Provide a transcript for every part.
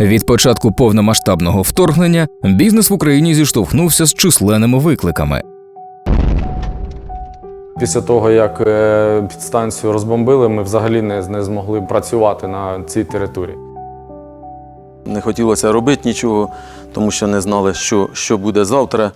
Від початку повномасштабного вторгнення бізнес в Україні зіштовхнувся з численними викликами. Після того, як е, підстанцію розбомбили, ми взагалі не, не змогли працювати на цій території. Не хотілося робити нічого, тому що не знали, що, що буде завтра.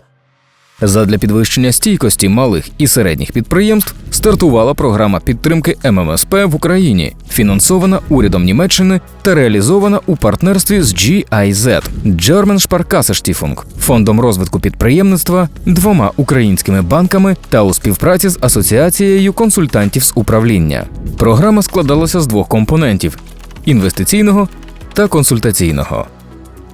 Задля підвищення стійкості малих і середніх підприємств стартувала програма підтримки ММСП в Україні, фінансована урядом Німеччини та реалізована у партнерстві з GIZ – German Sparkasse-Stiftung, фондом розвитку підприємництва, двома українськими банками та у співпраці з асоціацією консультантів з управління. Програма складалася з двох компонентів: інвестиційного та консультаційного.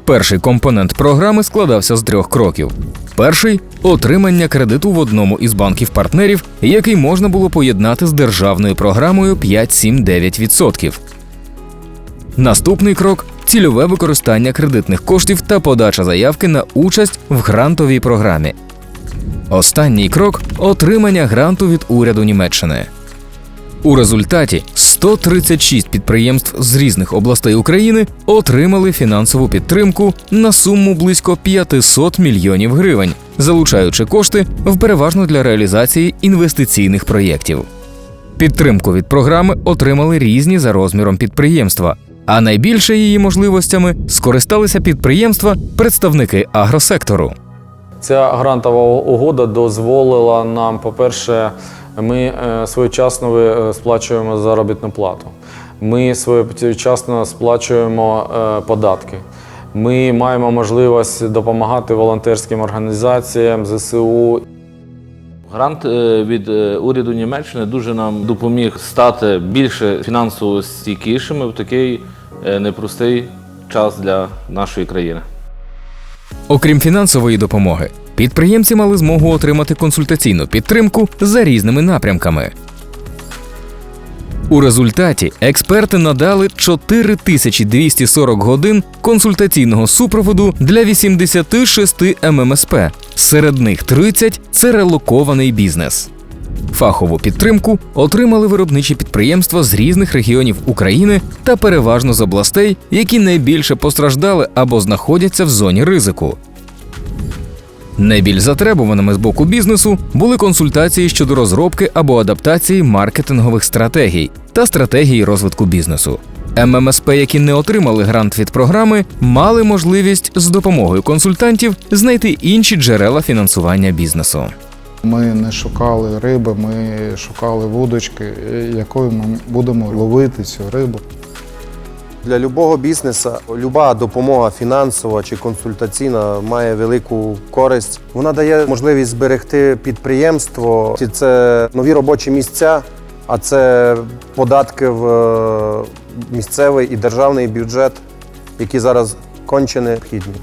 Перший компонент програми складався з трьох кроків. Перший отримання кредиту в одному із банків-партнерів, який можна було поєднати з державною програмою 5-7-9%. Наступний крок цільове використання кредитних коштів та подача заявки на участь в грантовій програмі. Останній крок отримання гранту від уряду Німеччини. У результаті 136 підприємств з різних областей України отримали фінансову підтримку на суму близько 500 мільйонів гривень, залучаючи кошти в переважно для реалізації інвестиційних проєктів. Підтримку від програми отримали різні за розміром підприємства, а найбільше її можливостями скористалися підприємства представники агросектору. Ця грантова угода дозволила нам, по-перше, ми е, своєчасно е, сплачуємо заробітну плату. Ми своєчасно сплачуємо е, податки. Ми маємо можливість допомагати волонтерським організаціям, ЗСУ Грант від уряду Німеччини дуже нам допоміг стати більше фінансово стійкішими в такий непростий час для нашої країни. Окрім фінансової допомоги, підприємці мали змогу отримати консультаційну підтримку за різними напрямками. У результаті експерти надали 4240 годин консультаційного супроводу для 86 ММСП. Серед них 30 – це релокований бізнес. Фахову підтримку отримали виробничі підприємства з різних регіонів України та переважно з областей, які найбільше постраждали або знаходяться в зоні ризику. Найбільш затребуваними з боку бізнесу були консультації щодо розробки або адаптації маркетингових стратегій та стратегії розвитку бізнесу. ММСП, які не отримали грант від програми, мали можливість з допомогою консультантів знайти інші джерела фінансування бізнесу. Ми не шукали риби, ми шукали вудочки, якою ми будемо ловити цю рибу. Для любого бізнесу люба допомога фінансова чи консультаційна має велику користь. Вона дає можливість зберегти підприємство, чи це нові робочі місця, а це податки в е, місцевий і державний бюджет, які зараз конче необхідні.